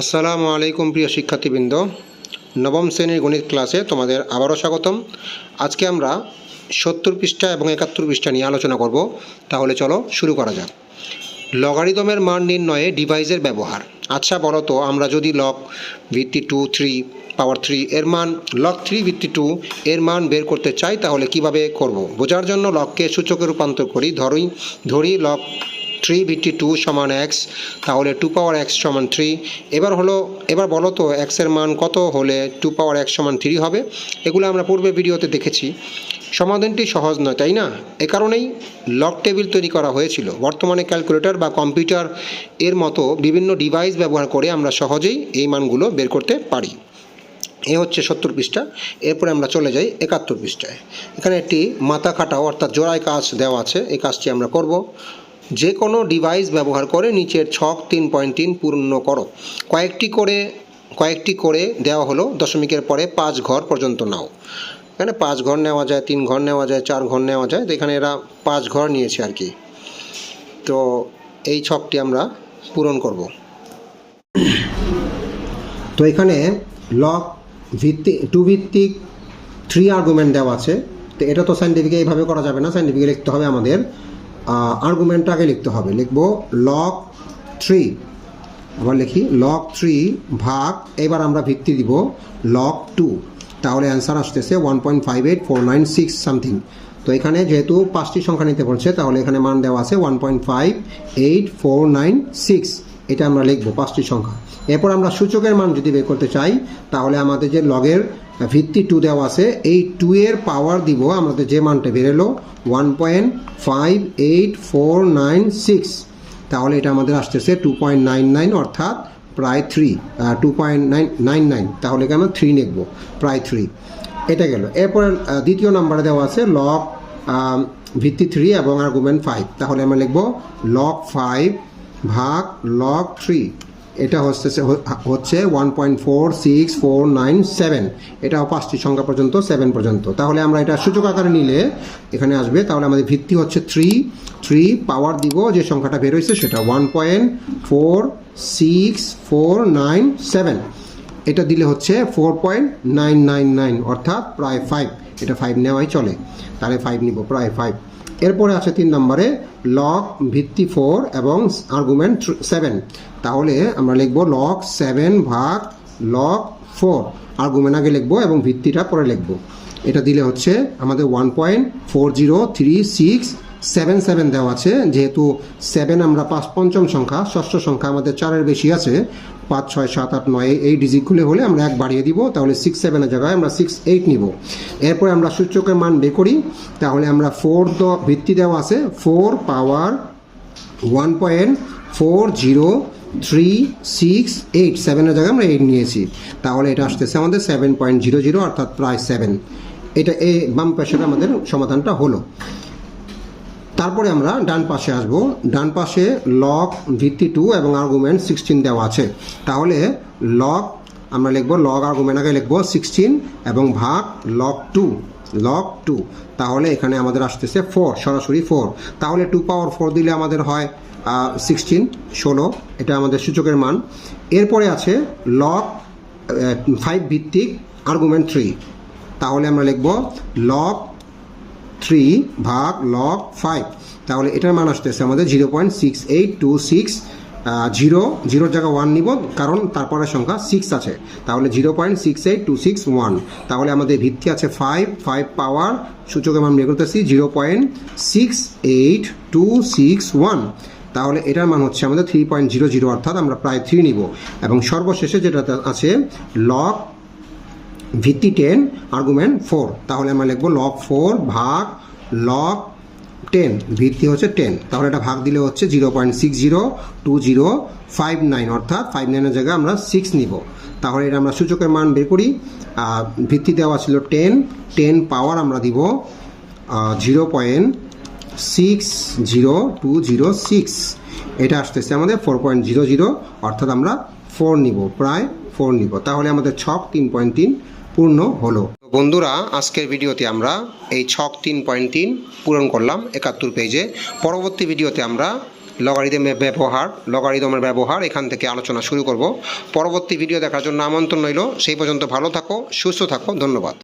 আসসালামু আলাইকুম প্রিয় শিক্ষার্থীবৃন্দ। নবম শ্রেণির গণিত ক্লাসে তোমাদের আবারও স্বাগতম। আজকে আমরা সত্তর পৃষ্ঠা এবং একাত্তর পৃষ্ঠা নিয়ে আলোচনা করব। তাহলে চলো শুরু করা যাক। লগারিদমের মান নির্ণয়ে ডিভাইসের ব্যবহার। আচ্ছা বলো তো, আমরা যদি লক ভিত্তি টু থ্রি পাওয়ার থ্রি এর মান লক থ্রি ভিত্তি টু এর মান বের করতে চাই, তাহলে কীভাবে করব? বোঝার জন্য লগকে সূচকে রূপান্তর করি, ধরি ধরি লগ থ্রি ভিত্তি টু সমান এক্স তাহলে টু পাওয়ার এক্স সমান থ্রি এবার হলো, এবার বলো তো এক্সের মান কত হলে টু পাওয়ার এক্স সমান থ্রি হবে? এগুলো আমরা পূর্বে ভিডিওতে দেখেছি। সমাধানটি সহজ নয়, তাই না? এ কারণেই লগ টেবিল তৈরি করা হয়েছিল। বর্তমানে ক্যালকুলেটর বা কম্পিউটার এর মতো বিভিন্ন ডিভাইস ব্যবহার করে আমরা সহজেই এই মানগুলো বের করতে পারি। এ হচ্ছে সত্তর পৃষ্ঠা। এরপরে আমরা চলে যাই একাত্তর পৃষ্ঠায়। এখানে একটি মাথা কাটাও অর্থাৎ জোড়ায় কাজ দেওয়া আছে। এই কাজটি আমরা করব। যে কোনো ডিভাইস ব্যবহার করে নিচের ছক তিন পয়েন্ট তিন পূর্ণ করো। কয়েকটি করে কয়েকটি করে দেওয়া হলো, দশমিকের পরে পাঁচ ঘর পর্যন্ত নাও। এখানে পাঁচ ঘর নেওয়া যায়, তিন ঘর নেওয়া যায়, চার ঘর নেওয়া যায়, তো এখানে এরা পাঁচ ঘর নিয়েছে আর কি। তো এই ছকটি আমরা পূরণ করব। তো এখানে লক ভিত্তি টু ভিত্তিক থ্রি আর্গুমেন্ট দেওয়া আছে। তো এটা তো সাইন্টিফিকে এইভাবে করা যাবে না সাইন্টিফিকে লিখতে হবে আমাদের আর্গুমেন্টটাকে লিখতে হবে। লিখব লক থ্রি আবার লিখি লক থ্রি ভাগ, এবার আমরা ভিত্তি দিব লক টু তাহলে অ্যান্সার আসতেছে one point five eight four nine six something তো এখানে যেহেতু পাঁচটি সংখ্যা নিতে বলছে, তাহলে এখানে মান দেওয়া আছে one point five eight four nine six এটা আমরা লিখব পাঁচটি সংখ্যা। এরপর আমরা সূচকের মান যদি বের করতে চাই, তাহলে আমাদের যে লগের ভিত্তি টু দেওয়া আছে, এই টু এর পাওয়ার দিব আমাদের যে মানটা বেরোলো one point five eight four nine six তাহলে এটা আমাদের আসতেছে টু পয়েন্ট নাইন নাইন অর্থাৎ প্রায় three two point nine nine nine তাহলে কি আমরা থ্রি লিখব, প্রায় থ্রি এটা গেল। এরপর দ্বিতীয় নাম্বারে দেওয়া আছে লক ভিত্তি থ্রি এবং আর্গুমেন্ট ফাইভ তাহলে আমরা লিখব লক ফাইভ ভাগ লক থ্রি এটা হচ্ছে হচ্ছে one point four six four nine seven এটাও পাঁচটি সংখ্যা পর্যন্ত সেভেন পর্যন্ত। তাহলে আমরা এটা সূচক আকারে নিলে এখানে আসবে, তাহলে আমাদের ভিত্তি হচ্ছে থ্রি থ্রি পাওয়ার দিব, যে সংখ্যাটা বেরোইছে সেটা one point four six four nine seven এটা দিলে হচ্ছে four point nine nine nine অর্থাৎ প্রায় ফাইভ এটা ফাইভ নেওয়াই চলে। তাহলে ফাইভ নিব, প্রায় ফাইভ এরপরে আছে তিন নম্বরে লক ভিত্তি ফোর এবং আর্গুমেন্ট সেভেন তাহলে আমরা লিখব লক সেভেন ভাগ লক ফোর আর্গুমেন্ট আগে লিখব এবং ভিত্তিটা পরে লিখব। এটা দিলে হচ্ছে আমাদের one point four zero three six seven seven দেওয়া আছে, যেহেতু সেভেন আমরা পাঁচ পঞ্চম সংখ্যা, ষষ্ঠ সংখ্যা আমাদের চারের বেশি আছে, পাঁচ, ছয়, সাত, আট, নয়, এই- ডিজিটগুলো হলে আমরা এক বাড়িয়ে দিব, তাহলে সিক্স সেভেনের জায়গায় আমরা সিক্স এইট নিব। এরপরে আমরা সূচকের মান বের করি, তাহলে আমরা ফোর ভিত্তি দেওয়া আছে four power one point four zero three six eight সেভেনের জায়গায় আমরা এইট নিয়েছি। তাহলে এটা আসতেছে আমাদের সেভেন পয়েন্ট জিরো জিরো অর্থাৎ প্রায় সেভেন এটা এই বাম পাশের আমাদের সমাধানটা হলো। তারপরে আমরা ডান পাশে আসব। ডান পাশে লক ভিত্তি টু এবং আর্গুমেন্ট সিক্সটিন দেওয়া আছে। তাহলে লক আমরা লিখব লগ আর্গুমেন্ট আগে লিখব সিক্সটিন এবং ভাগ লক টু লক টু তাহলে এখানে আমাদের আসতেছে ফোর সরাসরি ফোর তাহলে টু পাওয়ার ফোর দিলে আমাদের হয় সিক্সটিন ষোলো, এটা আমাদের সূচকের মান। এরপরে আছে লক ফাইভ ভিত্তিক আর্গুমেন্ট থ্রি তাহলে আমরা লিখব লক থ্রি ভাগ লগ ফাইভ তাহলে এটার মান আসতেছে আমাদের zero point six eight two six zero জিরোর জায়গায় ওয়ান নিব, কারণ তারপরের সংখ্যা সিক্স আছে। তাহলে zero point six eight two six one তাহলে আমাদের ভিত্তি আছে ফাইভ ফাইভ পাওয়ার সূচকে মান বের করতেছি zero point six eight two six one তাহলে এটার মান হচ্ছে আমাদের থ্রি পয়েন্ট জিরো জিরো অর্থাৎ আমরা প্রায় থ্রি নিব। এবং সর্বশেষে যেটা আছে লগ ভিত্তি টেন আর্গুমেন্ট ফোর তাহলে আমরা লিখব লক ফোর ভাগ লক টেন ভিত্তি হচ্ছে টেন তাহলে এটা ভাগ দিলে হচ্ছে zero point six zero two zero five nine অর্থাৎ ফাইভ নাইনের জায়গায় আমরা সিক্স নিব। তাহলে এটা আমরা সূচকের মান বের করি। ভিত্তি দেওয়া ছিল টেন টেন পাওয়ার আমরা দিব zero point six zero two zero six এটা আসতেছে আমাদের ফোর পয়েন্ট জিরো জিরো অর্থাৎ আমরা ফোর নিব, প্রায় ফোর নিব। তাহলে আমাদের ছক তিন পয়েন্ট তিন পূর্ণ হলো। বন্ধুরা, আজকের ভিডিওতে আমরা এই ছক তিন পয়েন্ট তিন পূরণ করলাম একাত্তর পেজে পরবর্তী ভিডিওতে আমরা লগারিদমের ব্যবহার লগারিদমের ব্যবহার এখান থেকে আলোচনা শুরু করব। পরবর্তী ভিডিও দেখার জন্য আমন্ত্রণ রইল। সেই পর্যন্ত ভালো থাকো, সুস্থ থাকো, ধন্যবাদ।